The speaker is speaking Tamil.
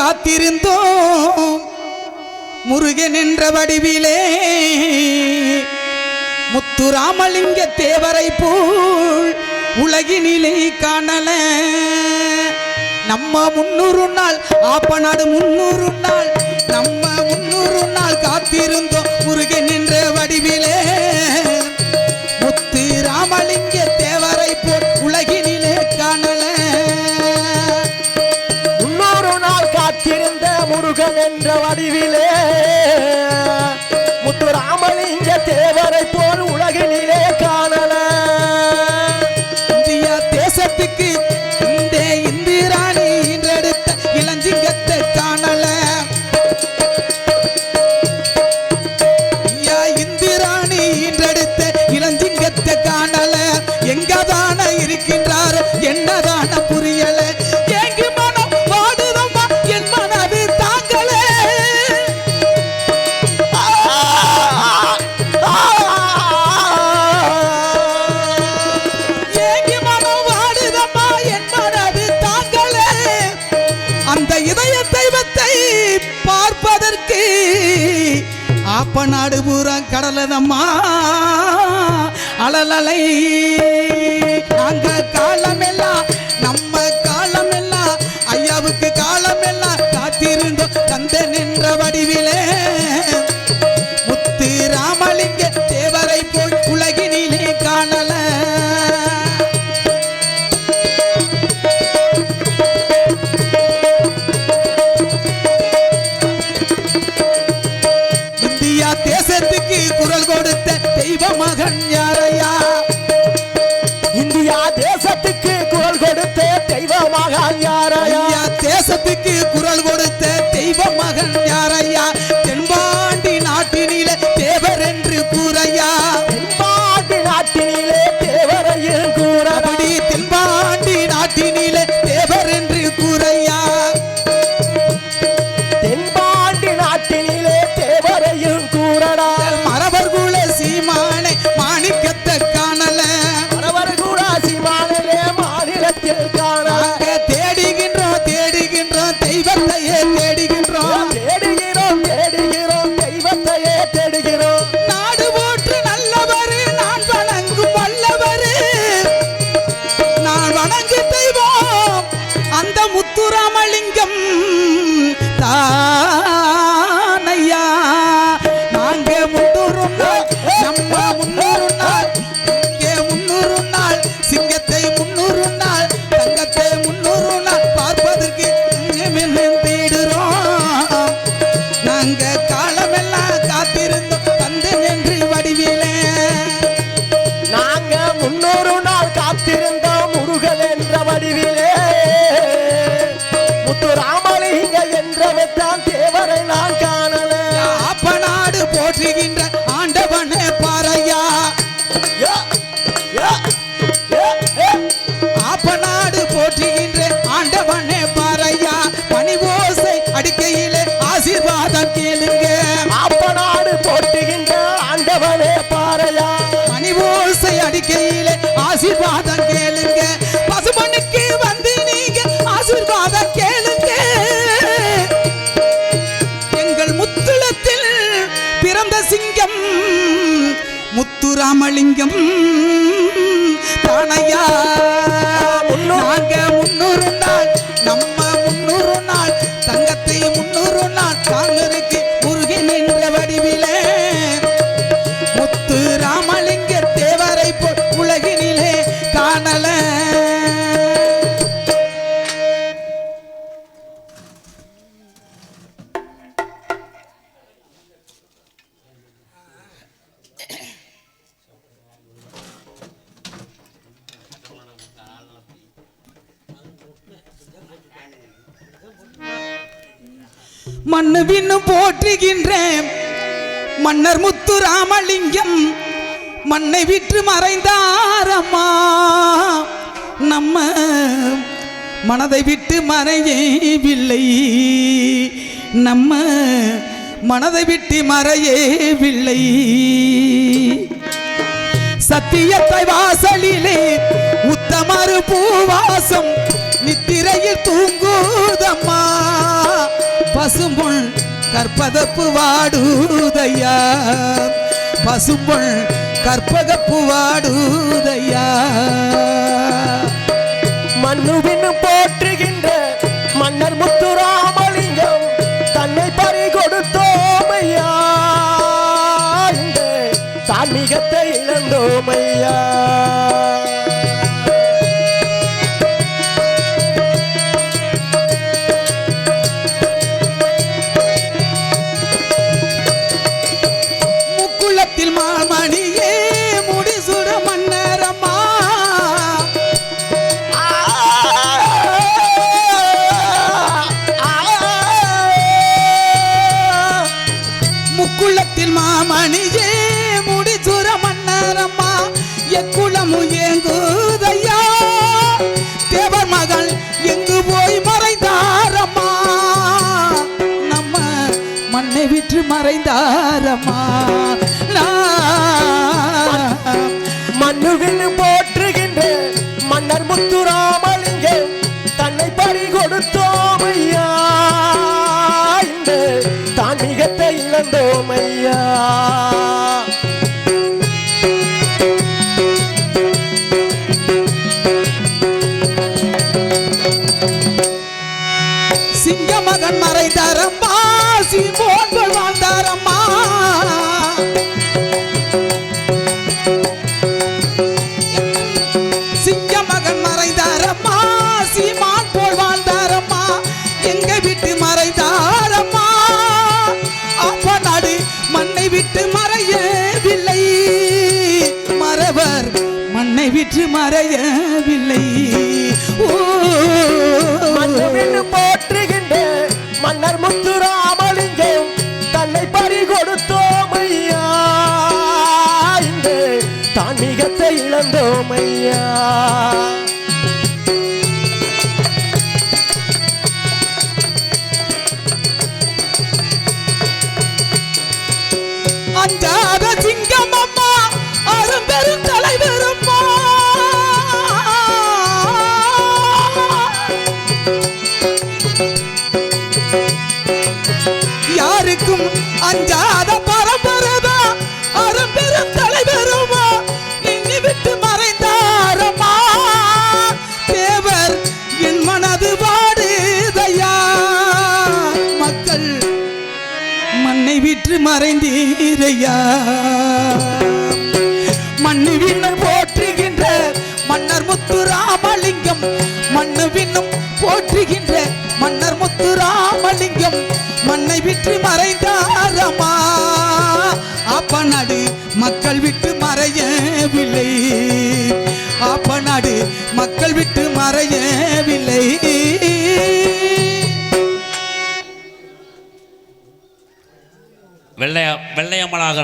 காத்திருந்தோம். முருகன் என்ற வடிவிலே முத்துராமலிங்க தேவரை போல் உலகினிலை காணல. நம்ம முன்னூறு நாள் ஆப்பநாடு முன்னூறு நாள் நம்ம முன்னூறு நாள் காத்திருந்தோம். முருகன் என்ற வடிவிலே அப்ப நாடு பூரா கடலதம்மா. அலலலை. நாங்க காலமெல்லாம் நம்ம தெய்வ மகன் யாரையா லிங்கம் மண்ணு பின்னு போற்றுகின்றேன். மன்னர் முத்து ராமலிங்கம் மண்ணை விற்று மறைந்தாரம்மா. நம்ம மனதை விட்டு மறையவில்லை. நம்ம மனதை விட்டு மறையவில்லை. சத்தியத்தை வாசலிலே உத்தமறு பூவாசம் நித்திரையில் தூங்குதம் கற்பதப்பு வாடுதையா பசும்பொன் கற்பகப்பு வாடுதையா மண்ணுவின் போற்று என்று விற்று மறைந்தாரம்மா நான் போற்றுகின்ற மன்னர் முத்துராமலிங்க தன்னை பறி கொடுத்தோமையா இந்த தான்மீகத்தை இழந்தோமை சிங்க மகன் மறைந்தாரம்மா சீமோன்கள் வாழ்ந்தாரம்மா. வந்தோம் ஐயா அஞ்சாத சிங்கம் அம்மா அரும்பெரும் தலைவர் அம்மா. யாருக்கும் அஞ்சா மறைந்தீரையா? மண்ணு விண்ணும் போற்றுகின்ற மன்னர் முத்து ராமலிங்கம் மண்ணு விண்ணும் போற்றுகின்ற மன்னர் முத்து ராமலிங்கம் மண்ணை விற்று மறைந்தாரமா அப்ப நாடு மக்கள் விட்டு மறையவில்லை. வெள்ளையம்மளாக